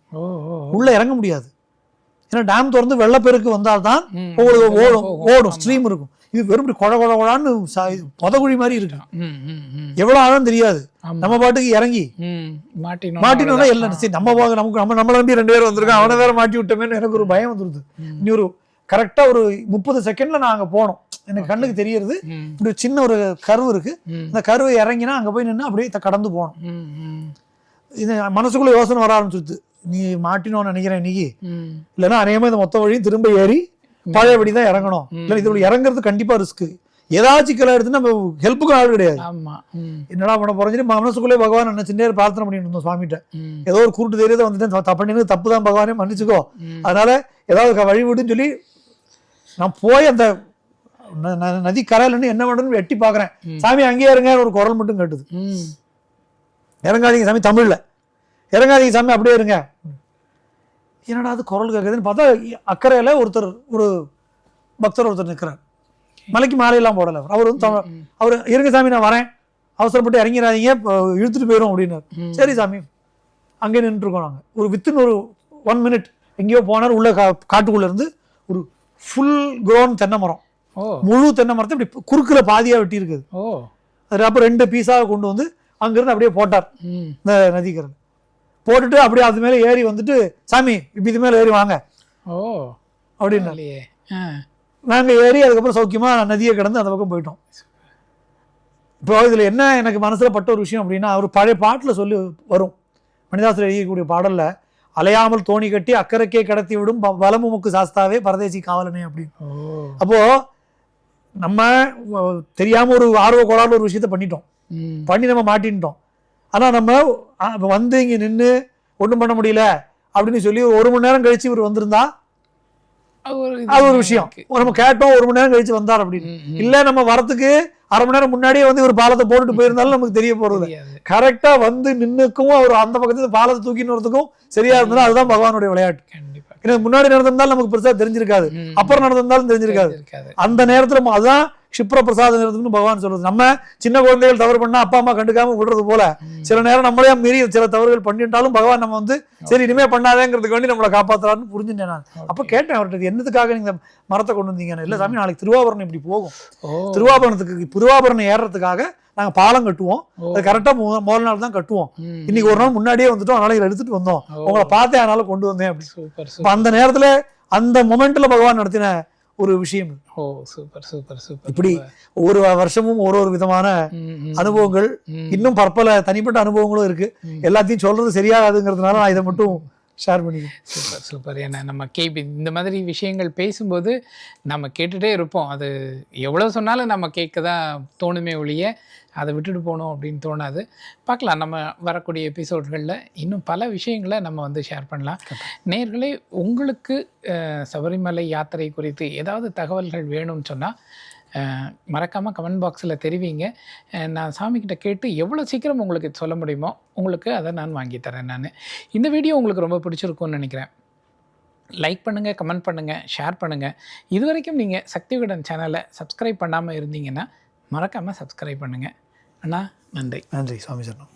உள்ள இறங்க முடியாது. ஏன்னா டேம் திறந்து வெள்ளப்பெருக்கு வந்தால்தான் ம். உங்களுக்கு ஓடும். ஓடும் ஸ்ட்ரீம் இருக்கும். இது வெறும் கொழ கொழ கொழான்னு புதகுழி மாதிரி இருக்கு. ம் ம் ம். எவ்வளவு ஆழம் தெரியாது. நம்ம பாட்டுக்கு இறங்கி. மாட்டினோம்னா எல்லாம் சரி நம்ம நமக்கு நம்ம நம்மள நம்பி ரெண்டு பேர் வந்திருக்கோம். அவனை வேற மாட்டி விட்டோமேன்னு எனக்கு ஒரு பயம் வந்துருது. இனி ஒரு கரெக்டா ஒரு முப்பது செகண்ட்ல நான் அங்க போனோம். எனக்கு கண்ணுக்கு தெரியறது. இப்படி சின்ன ஒரு கருவு இருக்கு. அந்த கருவை இறங்கினா அங்க போய் நின்று அப்படியே கடந்து போகணும் ம் ம். இது மனசுக்குள்ள யோசனை வர ஆரம்பிச்சுது நீ மாட்டினோன்னு நினைக்கிறேன் இன்னைக்கு. இல்லைன்னா அநேகமாக இந்த மொத்த வழியும் திரும்ப ஏறி பழையபடி தான் இறங்கணும். இல்லை இதுல இறங்குறது கண்டிப்பா ரிஸ்க் ஏதாச்சும் கிளை எடுத்து நம்ம ஹெல்ப்புக்கும் ஆள் கிடையாது. என்னடா பண்ண போறேன்னு மனசுக்குள்ளே பகவான் நினைச்சுட்டே பிரார்த்தனை பண்ணிட்டு இருந்தோம் சுவாமிகிட்ட. ஏதோ ஒரு குருட்டு தைரியத்தை வந்துட்டேன். தப்பு பண்ணினது தப்பு தான் பகவானே மன்னிச்சுக்கோ. அதனால ஏதாவது க- வழி விடுன்னு சொல்லி நான் போய் அந்த நதி கரையிலன்னு என்ன பண்ணுன்னு எட்டி பார்க்கறேன். சாமி அங்கேயே இருங்க ஒரு குரல் மட்டும் கேட்டுது. இறங்காதீங்க சாமி தமிழ்ல. இறங்காதீங்க சாமி அப்படியே இருங்க. என்னடா அது குரல் கேட்குதுன்னு பார்த்தா அக்கறையில் ஒருத்தர் ஒரு பக்தர் ஒருத்தர் நிற்கிறார் மலைக்கு மாலையெல்லாம் போடலை அவர். அவர் வந்து அவர் இருங்க சாமி நான் வரேன். அவசரப்பட்டு இறங்கிறாதீங்க இழுத்துட்டு போயிடும் அப்படின்னாரு. ம். சரி சாமி அங்கே நின்றுருக்கோம் நாங்கள் ஒரு வித்தின் ஒரு ஒன் மினிட் எங்கேயோ போனார் உள்ள கா காட்டுக்குள்ள இருந்து ஒரு ஃபுல் க்ரோன் தென்னை மரம். முழு தென்னை மரத்தை இப்படி குறுக்கில் பாதியாக வெட்டி இருக்குது ஓ. அது அப்போ ரெண்டு பீஸாக கொண்டு வந்து அங்கேருந்து அப்படியே போட்டார். இந்த நதிக்கரை போட்டுட்டு அப்படியே அது மேலே ஏறி வந்துட்டு சாமி இப்படி இது மேலே ஏறி வாங்க. ஓ. ஆ. நாங்கள் ஏறி அதுக்கப்புறம் சௌக்கியமாக நதியை கடந்து அந்த பக்கம் போயிட்டோம். இப்போ இதில் என்ன எனக்கு மனசில் பட்ட ஒரு விஷயம் அப்படின்னா அவர் பழைய பாட்டில் சொல்லி வரும். மணிதாசர் எழுதியக்கூடிய பாடலில் அலையாமல் தோணி கட்டி அக்கறைக்கே கடத்தி விடும் வலமுமுக்கு சாஸ்தாவே பரதேசி காவலனே அப்படின்னு. அப்போது நம்ம அஹ், தெரியாம ஒரு ஆர்வ கோளாறுல ஒரு விஷயத்த பண்ணிட்டோம். பண்ணி நம்ம மாட்டின்ட்டோம். ஆனால் நம்ம வந்து இங்கே நின்று ஒன்றும் பண்ண முடியல அப்படின்னு சொல்லி ஒரு மணி நேரம் கழிச்சு இவர் வந்திருந்தா அது ஒரு விஷயம். நம்ம கேட்டோம் ஒரு மணி நேரம் கழிச்சு வந்தார் அப்படின்னு. இல்ல நம்ம வரத்துக்கு அரை மணி நேரம் முன்னாடியே வந்து ஒரு பாலத்தை போட்டுட்டு போயிருந்தாலும் நமக்கு தெரிய போறது கரெக்டா வந்து நின்னுக்கும் அவர் அந்த பக்கத்துல பாலத்தை தூக்கின்னு வரதுக்கும் சரியா இருந்தாலும் அதுதான் பகவானுடைய விளையாட்டு. கண்டிப்பா. முன்னாடி நடந்திருந்தாலும் நமக்கு பெருசா தெரிஞ்சிருக்காது. அப்புறம் நடந்திருந்தாலும் தெரிஞ்சிருக்காது. அந்த நேரத்துல ம- அதான் க்ஷிப்ர பிரசாத நேரத்துக்குன்னு பகவான் சொல்றது. நம்ம சின்ன குழந்தைகள் தவறு பண்ணா அப்பா அம்மா கண்டுக்காம விடுறது போல. சில நேரம் நம்மளே மீறி சில தவறுகள் பண்ணிட்டாலும் பகவான் நம்ம வந்து சரி இனிமே பண்ணாதேங்கிறதுக்கு வேண்டி நம்மளை காப்பாத்துறாருன்னு புரிஞ்சுட்டேன் நான். அப்ப கேட்டேன் அவர்கிட்ட இது என்னத்துக்காக நீங்க மரத்தை கொண்டு வந்தீங்கன்னு இல்ல சாமி நாளைக்கு திருவாபரணம் இப்படி போகும். திருவாபரணத்துக்கு திருவாபரணம் ஏறுறதுக்காக நாங்க பாலம் கட்டுவோம். அது கரெக்டா மு- முதல் நாள் தான் கட்டுவோம். இன்னைக்கு ஒரு நாள் முன்னாடியே வந்துட்டோம். அதனால எடுத்துட்டு வந்தோம். உங்களை பார்த்தேன் அதனால கொண்டு வந்தேன் அப்படி. அந்த நேரத்துல அந்த மொமெண்ட்ல பகவான் நடத்தின ஒரு விஷயம். ஓ சூப்பர் சூப்பர் சூப்பர் இப்படி ஒவ்வொரு வருஷமும் ஒரு ஒரு விதமான. அனுபவங்கள். இன்னும் பற்பல தனிப்பட்ட அனுபவங்களும் இருக்கு. எல்லாத்தையும் சொல்றது சரியாகாதுங்கிறதுனால நான் இதை மட்டும் ஷேர் பண்ணிக்கிறேன் சூப்பர் சூப்பர் ஏன்னா நம்ம கேபி இந்த மாதிரி விஷயங்கள் பேசும்போது நம்ம கேட்டுட்டே இருப்போம். அது எவ்வளோ சொன்னாலும் நம்ம கேட்க தான் தோணுமே ஒழிய அதை விட்டுட்டு போகணும் அப்படின்னு தோணாது. பார்க்கலாம் நம்ம வரக்கூடிய எபிசோட்களில் இன்னும் பல விஷயங்களை நம்ம வந்து ஷேர் பண்ணலாம். நேர்களே உங்களுக்கு சபரிமலை யாத்திரை குறித்து ஏதாவது தகவல்கள் வேணும்னு சொன்னால் மறக்காமல் கமெண்ட் பாக்ஸில் தெரிவிங்க. நான் சாமிக்கிட்ட கேட்டு எவ்வளோ சீக்கிரம் உங்களுக்கு சொல்ல முடியுமோ உங்களுக்கு அதை நான் வாங்கி தரேன் நான். இந்த வீடியோ உங்களுக்கு ரொம்ப பிடிச்சிருக்கும்னு நினைக்கிறேன். லைக் பண்ணுங்கள் கமெண்ட் பண்ணுங்கள் ஷேர் பண்ணுங்கள் இது வரைக்கும் நீங்கள் சக்தி விகடன் சேனலை சப்ஸ்கிரைப் பண்ணாமல் இருந்தீங்கன்னா மறக்காமல் சப்ஸ்கிரைப் பண்ணுங்கள் அண்ணா நன்றி. நன்றி சுவாமி சரணம்.